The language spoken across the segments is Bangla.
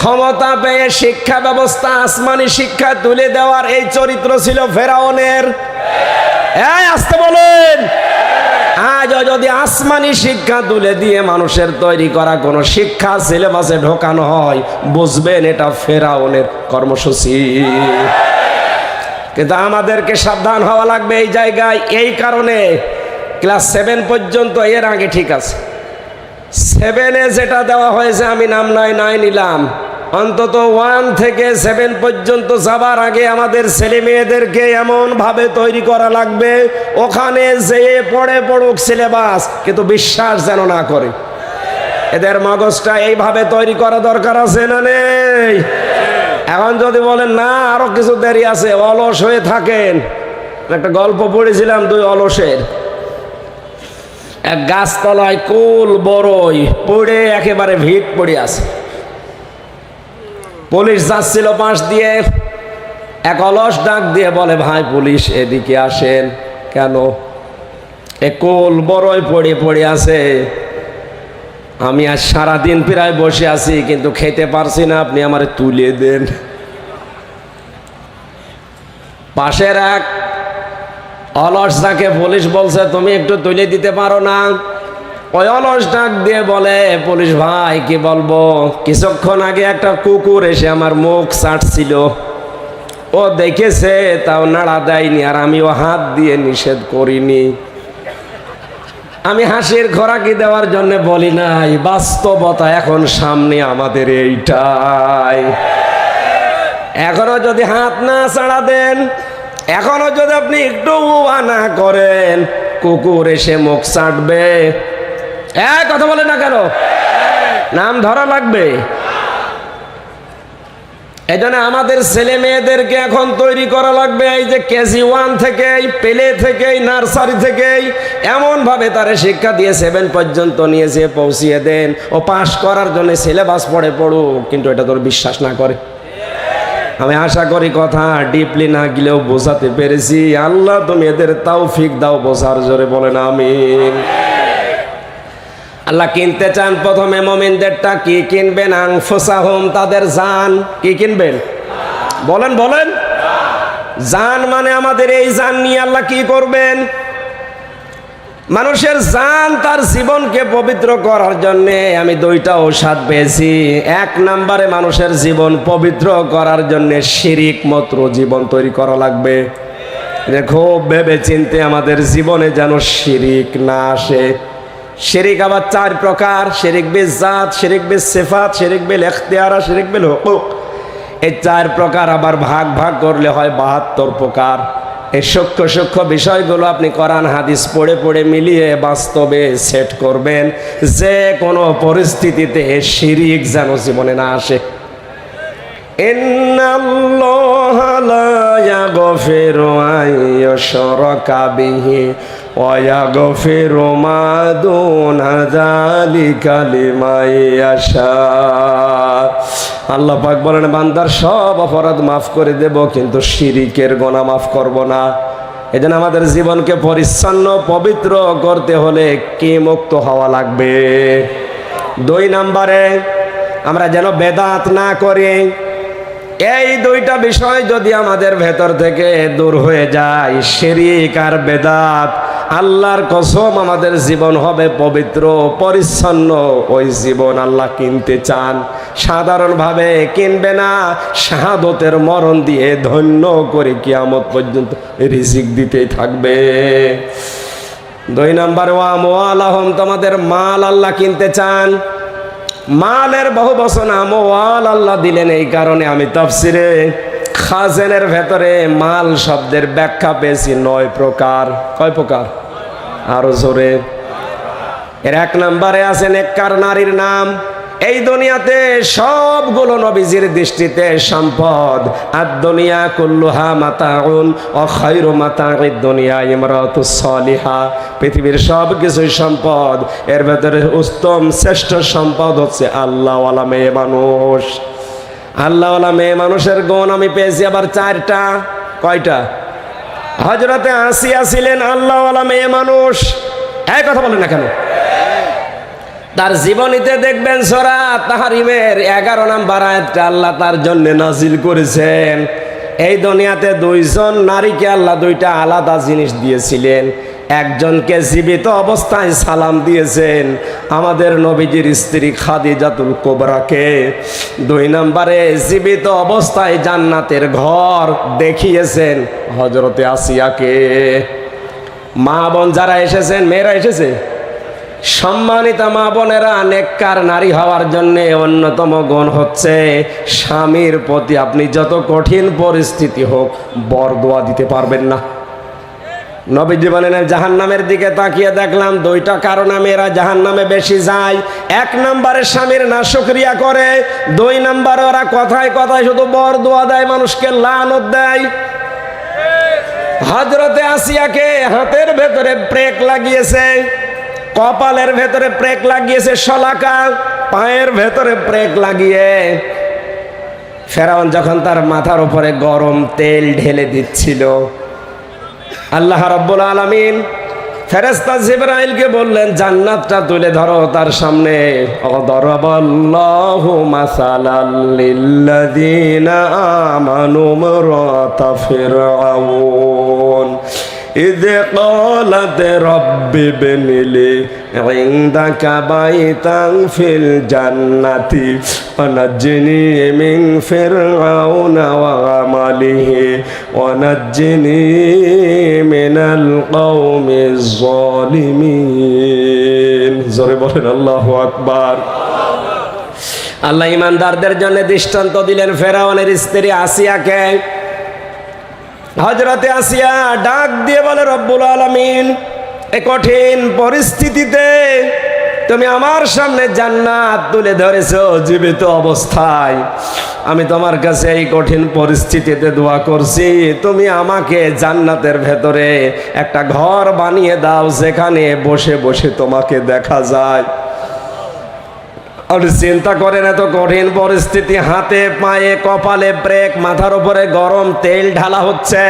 ক্ষমতা পেয়ে শিক্ষা ব্যবস্থা, আসমানি শিক্ষা তুলে দেওয়ার এই চরিত্র ছিল ফেরাউনের। আসতে বলেন। আজও যদি আসমানি শিক্ষা তুলে দিয়ে মানুষের তৈরি করা কোনো শিক্ষা সিলেবাসে ঢোকানো হয়, বুঝবেন এটা ফেরাউনের কর্মসূচি। কিন্তু আমাদেরকে সাবধান হওয়া লাগবে এই জায়গায়, এই কারণে ক্লাস সেভেন পর্যন্ত এর আগে ঠিক আছে। সেভেনে যেটা দেওয়া হয়েছে আমি নাম নয় নয় নিলাম। অন্তত ওয়ান থেকে সেভেন পর্যন্ত যাবার আগে আমাদের ছেলে মেয়েদেরকে এমনভাবে তৈরি করা লাগবে, ওখানে যেয়ে পড়ে পড়ুক সিলেবাস, কিন্তু বিশ্বাস যেন না করে। এদের মগজটা এইভাবে তৈরি করা দরকার আছে না নেই? এখন যদি বলেন, না, আরও কিছু দেরি আছে, অলস হয়ে থাকেন। একটা গল্প পড়েছিলাম দুই অলসের। এক গাছতলায় কুল বড়ই পড়ে একেবারে ভিট পড়ে আছে। পুলিশ যাচ্ছিল পাশ দিয়ে। এক অলস ডাক দিয়ে বলে, ভাই, পুলিশ এদিকে আসেন কেন? এ বড়ই পড়ে পড়ে আছে। আমি আজ সারাদিন প্রায় বসে আছি, কিন্তু খেতে পারছি না, আপনি আমার তুলে দেন। পাশের এক অলস যাকে পুলিশ বলছে, তুমি একটু তুলে দিতে পারো না? অলস ডাক দিয়ে বলে, পুলিশ ভাই, কি বলব? কিছুক্ষণ আগে একটা কুকুর এসে আমার মুখ চাটছিল ও দেখেছে, তাও নাড়া দেয়নি, আর আমিও হাত দিয়ে নিষেধ করিনি। আমি হাসির খোরাকি দেওয়ার জন্য বলি নাই, বাস্তবতা এখন সামনে আমাদের এইটাই। এখনও যদি হাত না ছাড়া দেন, এখনও যদি আপনি একটু না করেন, কুকুর এসে মুখ চাটবে এ কথা বলে না কেন? নাম ধরা লাগবে। এই জন্য আমাদের ছেলে মেয়েদেরকে এখন তৈরি করা লাগবে এই যে কেজি ওয়ান থেকেই, পেলে থেকেই, নার্সারি থেকেই, এমনভাবে তারা শিক্ষা দিয়ে সেভেন পর্যন্ত নিয়ে যেয়ে পৌঁছিয়ে দেন। ও পাশ করার জন্য সিলেবাস পড়ে পড়ুক, কিন্তু এটা তোর বিশ্বাস না করে। আমি আশা করি কথা ডিপলি না গেলেও বোঝাতে পেরেছি। আল্লাহ তুমি এদের তাও ফিক দাও, বোঝার জোরে বলেন আমিন। আল্লাহ কিনতে চান প্রথমে মোমিনদেরটা, কি কিনবেন? আংফুসাহুম তাদের জান। কি কিনবেন? বলেন বলেন। জান মানে আমাদের এই জান নিয়ে আল্লাহ কি করবেন? মানুষের জান তার জীবনকে পবিত্র করার জন্যে আমি দুইটা ঔষধ পেয়েছি। এক নম্বরে মানুষের জীবন পবিত্র করার জন্যে শিরিক মত্র জীবন তৈরি করা লাগবে। খুব ভেবে চিনতে আমাদের জীবনে যেন শিরিক না আসে। শেরেক আবার চার প্রকার, শেরেক বে জাত, শেরেক বে সেফাত, শেরেক বেল এখতেয়ারা শেরেক বেল হকুক। এই চার প্রকার আবার ভাগ ভাগ করলে হয় বাহাত্তর প্রকার। এই সূক্ষ্ম সূক্ষ্ম বিষয়গুলো আপনি কোরআন, হাদিস পড়ে পড়ে মিলিয়ে বাস্তবে সেট করবেন। যে কোনো পরিস্থিতিতে শিরিক যেন জীবনে না আসে। ইন্নাল্লাহ লা ইয়াগফিরু আন বিহি। ويغفر ما دون ذلك لمن يشاء আল্লাহ পাক বলেন বান্দার সব অপরাধ মাফ করে দেব কিন্তু শিরিকের গোনা মাফ করব না এজন্য আমাদের জীবনকে পরিচ্ছন্ন পবিত্র করতে হলে কি মুক্ত হওয়া লাগবে দুই নম্বরে আমরা যেন বেদাত না করি এই দুইটা বিষয় যদি আমাদের ভেতর থেকে দূর হয়ে যায় শিরিক আর বেদাত আল্লাহর কসম আমাদের জীবন হবে পবিত্র, পরিচ্ছন্ন। ওই জীবন আল্লাহ কিনতে চান। সাধারণভাবে কিনবে না, শাহাদতের মরণ দিয়ে ধন্য করে কিয়ামত পর্যন্ত রিজিক দিতেই থাকবে। দুই নম্বর ওয়াম ওয়ালাহম তোমাদের মাল আল্লাহ কিনতে চান। মালের বহু বছর আমওয়াল আল্লাহ দিলেন এই কারণে আমি তাফসিরে খাজেনের ভেতরে মাল শব্দের ব্যাখ্যা পেয়েছি, নয় প্রকার। কয় প্রকার? আরও জোরে। এর এক নম্বরে আছে, নেককার নারীর নাম। এই দুনিয়াতে সবগুলো নবীজির দৃষ্টিতে সম্পদ। আর দুনিয়া কুল্লুহা মাতাউন খৈরু মাতাউদ দুনিয়া ইমরাতু সলিহা। পৃথিবীর সব কিছুই সম্পদ। এর ভেতরে উত্তম শ্রেষ্ঠ সম্পদ হচ্ছে আল্লাহওয়ালা মেয়ে মানুষ। আল্লাহওয়ালা মেয়ে মানুষের গুণ আমি পেয়েছি আবার চারটা, কয়টা? হজরতে আসিয়া ছিলেন আল্লাহওয়ালা মেয়ে মানুষ। এক কথা বলেন না কেন? তার জীবনীতে দেখবেন সোরা তাহারিমের এগারো নাম্বার আয়াতটা আল্লাহ তার জন্য নাজিল করেছেন। এই দুনিয়াতে দুইজন নারীকে আল্লাহ দুইটা আলাদা জিনিস দিয়েছিলেন। একজনকে জীবিত অবস্থায় সালাম দিয়েছেন আমাদের নবীজির স্ত্রী খাদিজাতুল কোবরাকে। দুই নম্বরে জীবিত অবস্থায় জান্নাতের ঘর দেখিয়েছেন হজরতে আসিয়াকে। মা বোন যারা এসেছেন, মেয়েরা এসেছে? সম্মানিত মা বোনেরা, নেককার নারী হওয়ার জন্য অন্যতম গুণ হচ্ছে স্বামীর প্রতি আপনি যত কঠিন পরিস্থিতি হোক বরদোয়া দিতে পারবেন না। নবী জীবনের জাহান নামের দিকে তাকিয়ে দেখলাম, দুইটা কারণে মেয়েরা জাহান নামে বেশি যায়। এক নম্বরে স্বামীর না করে, দুই নম্বরে ওরা কথায় কথায় শুধু বর দোয়া দেয়, মানুষকে লানত দেয়। হজরতে আসিয়াকে হাতের ভেতরে ব্রেক লাগিয়েছে, কপালের ভেতরে ব্রেক লাগিয়েছে শলাকা, পায়ের ভেতরে ব্রেক লাগিয়ে। ফেরাউন যখন তার মাথার উপরে গরম তেল ঢেলে দিচ্ছিল আল্লাহ রব্বুল আলমিন ফেরেস্তা জিব্রাইলকে বললেন, জান্নাতটা তুলে ধরো তার সামনে। অদরবাল্লাহু মাসালাল লিল্লাযিনা আমানু মারাতা ফিরআউন। إذ قالت رب ابن لي عندك بيتا في الجنة ونجني من فرعون وعمله ونجني من القوم الظالمين জোরে বলেন আল্লাহু আকবার আল্লাহ ইমানদারদের জন্য দৃষ্টান্ত দিলেন ফেরাউনের স্ত্রী আসিয়াকে হজরতে আসিয়া ডাক দিয়ে বলে, রব্বুল আলমিন, এ কঠিন পরিস্থিতিতে তুমি আমার সামনে জান্নাত তুলে ধরেছ, জীবিত অবস্থায়। আমি তোমার কাছে এই কঠিন পরিস্থিতিতে দোয়া করছি, তুমি আমাকে জান্নাতের ভেতরে একটা ঘর বানিয়ে দাও, যেখানে বসে বসে তোমাকে দেখা যায়। আপনি চিন্তা করেন এত কঠিন পরিস্থিতি, হাতে, পায়ে, কপালে ব্রেক, মাথার উপরে গরম তেল ঢালা হচ্ছে।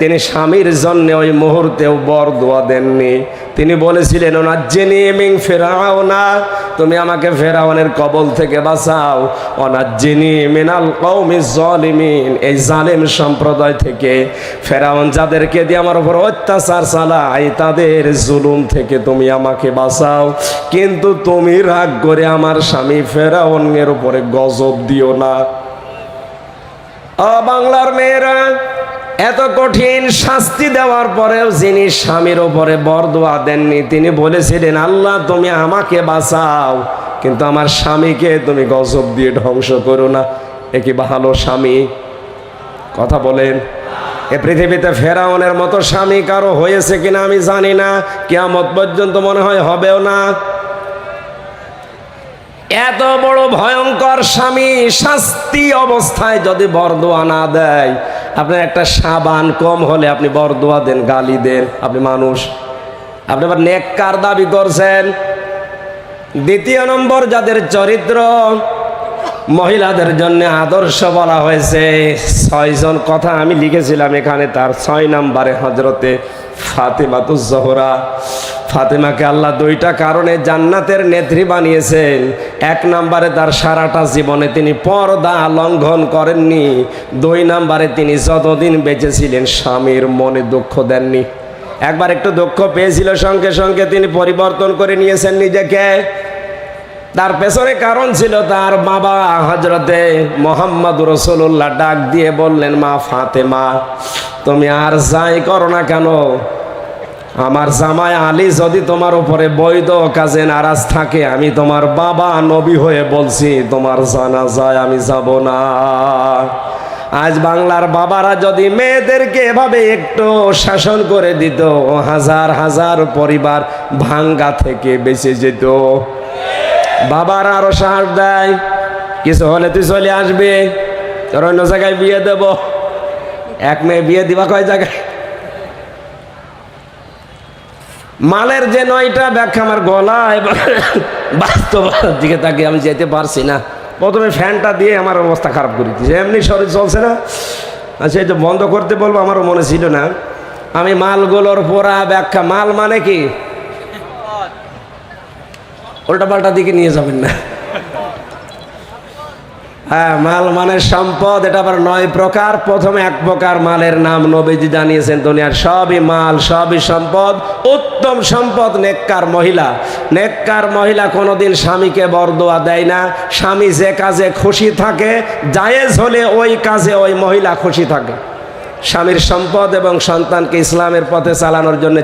তিনি স্বামীর জন্য ওই মুহূর্তেও বর দোয়া দেননি। তিনি বলেছিলেন ওনার জেনি মিং ফেরাও না তুমি আমাকে ফেরাওয়ানের কবল থেকে বাঁচাও। ওনার জেনি মিনাল কৌমি জলিমিন, এই জালিম সম্প্রদায় থেকে। ফেরাউন যাদেরকে দিয়ে আমার উপর অত্যাচার চালাই তাদের জুলুম থেকে তুমি আমাকে বাঁচাও। কিন্তু তুমি রাগ করে আমার স্বামী ফেরাউনের উপরে গজব দিও না। বাংলার মেয়েরা এত কঠিন শাস্তি দেওয়ার পরেও যিনি স্বামীর ওপরে বরদোয়া দেননি, তিনি বলেছিলেন, আল্লাহ, তুমি আমাকে বাঁচাও, কিন্তু আমার স্বামীকে তুমি গজব দিয়ে ধ্বংস করো না। এ কি ভালো স্বামী? কথা বলেন। এ পৃথিবীতে ফেরাউনের মতো স্বামী কারও হয়েছে কিনা আমি জানি না, কেয়ামত পর্যন্ত মনে হয় হবেও না। এত বড় ভয়ঙ্কর স্বামী শাস্তি অবস্থায় যদি বরদোয়া না দেয় আপনার একটা সাবান কম হলে আপনি বরদোয়া দেন, গালি দেন, আপনি মানুষ। আপনি আবার নেককার দাবি করছেন। দ্বিতীয় নম্বর যাদের চরিত্র মহিলাদের জন্য আদর্শ বলা হয়েছে। ছয়জন কথা আমি লিখেছিলাম এখানে, তার ছয় নাম্বারে হজরতে ফাতেমাতুজ জহরা। ফাতেমাকে আল্লাহ দুইটা কারণে জান্নাতের নেত্রী বানিয়েছেন। এক নাম্বারে তার সারাটা জীবনে তিনি পর্দা লঙ্ঘন করেননি। দুই নাম্বারে তিনি যতদিন বেঁচেছিলেন স্বামীর মনে দুঃখ দেননি। একবার একটু দুঃখ পেয়েছিল, সঙ্গে সঙ্গে তিনি পরিবর্তন করে নিয়েছেন নিজেকে। তার পেছনে কারণ ছিল তার বাবা হজরতে মোহাম্মদ রসুল্লাহ ডাক দিয়ে বললেন, মা ফাতেমা, তুমি আর যাই করো না কেন? আমার জামাই আলী যদি তোমার উপরে বৈধ কাজে নারাজ থাকে, আমি তোমার বাবা নবী হয়ে বলছি, তোমার জানা যায় আমি যাব না। আজ বাংলার বাবারা যদি মেয়েদেরকে এভাবে একটু শাসন করে দিত, হাজার হাজার পরিবার ভাঙ্গা থেকে বেঁচে যেত। বাবার আরও সাহস দেয়। কিছু হলে তুই চলে আসবে। তোর অন্য জায়গায় বিয়ে দেব। এক মেয়ে বিয়ে দিবা কয় জায়গায়? মালের যে নয়টা ব্যাখ্যা আমার গলায় বাস্তবতার দিকে তাকে আমি যেতে পারছি না। প্রথমে ফ্যানটা দিয়ে আমার অবস্থা খারাপ করে দিয়েছে। এমনি শরীর চলছে না। এই যে বন্ধ করতে বলব, আমারও মনে ছিল না। আমি মালগুলোর পোড়া ব্যাখ্যা, মাল মানে কি? উল্টা পাল্টা দিকে নিয়ে যাবেন না। হ্যাঁ মাল মানে সম্পদ, এটা আবার নয় প্রকার। প্রথমে এক প্রকার মালের নাম নবীজি জানিয়েছেন, দুনিয়ার সবই মাল, সবই সম্পদ। উত্তম সম্পদ নেককার মহিলা। নেককার মহিলা কোনোদিন স্বামীকে বরদোয়া দেয় না। স্বামী যে কাজে খুশি থাকে, জায়েজ হলে ওই কাজে ওই মহিলা খুশি থাকে। স্বামীর সম্পদ এবং সন্তানকে ইসলামের পথে চালানোর জন্য